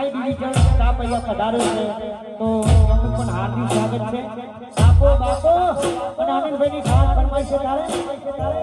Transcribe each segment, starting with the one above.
આઈ division staff અહીંયા પધાર્યો છે. તો એમનું પણ હાર્દિક સ્વાગત છે. બાપો બાપો, અને આનંદભાઈની ખાસ ફરમાઈ છે તારે?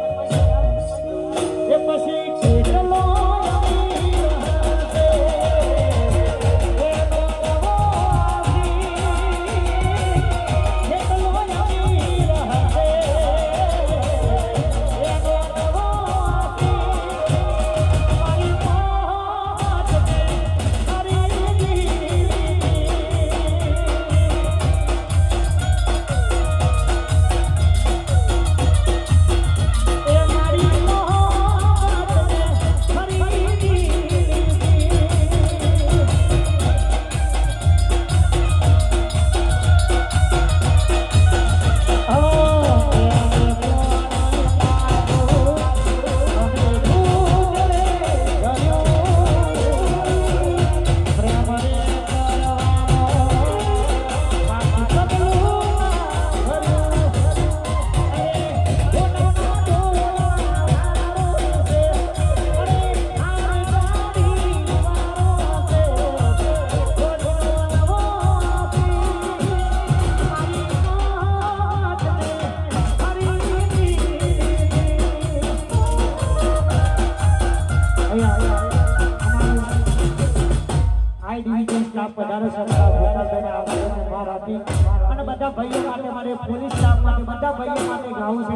અને બધા ભાઈઓ માટે મારે પોલીસ સ્ટાફ માટે બધા ભાઈઓ માટે ગાવું છે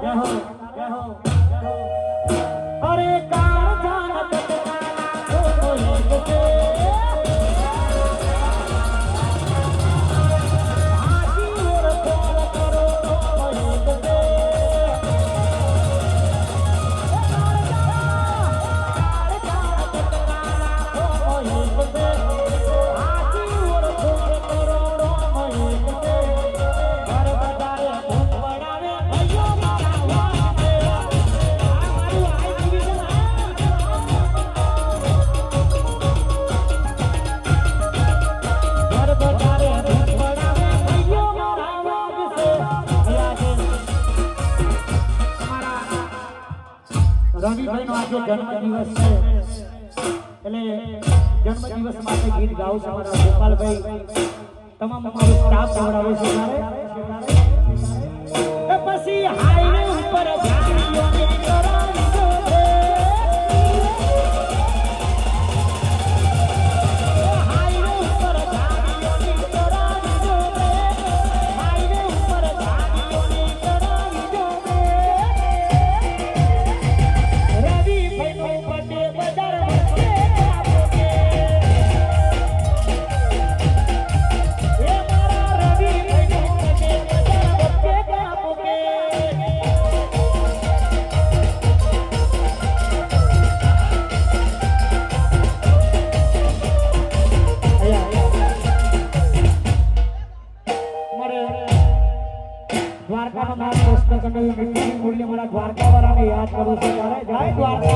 જય હો જય હો રવિભાઈનો આજે જન્મદિવસ છે, એટલે જન્મદિવસ માટે ગીત ગાઉં છું મારા ગોપાલભાઈ. તમામ અમારો સ્ટાફ જોડાવે છે ત્યારે દ્વારકાનો નામ કૃષ્ણ કંડલ મૂલ્ય મારા દ્વારકા વાળાને યાદ કરું છું. જય દ્વારકા.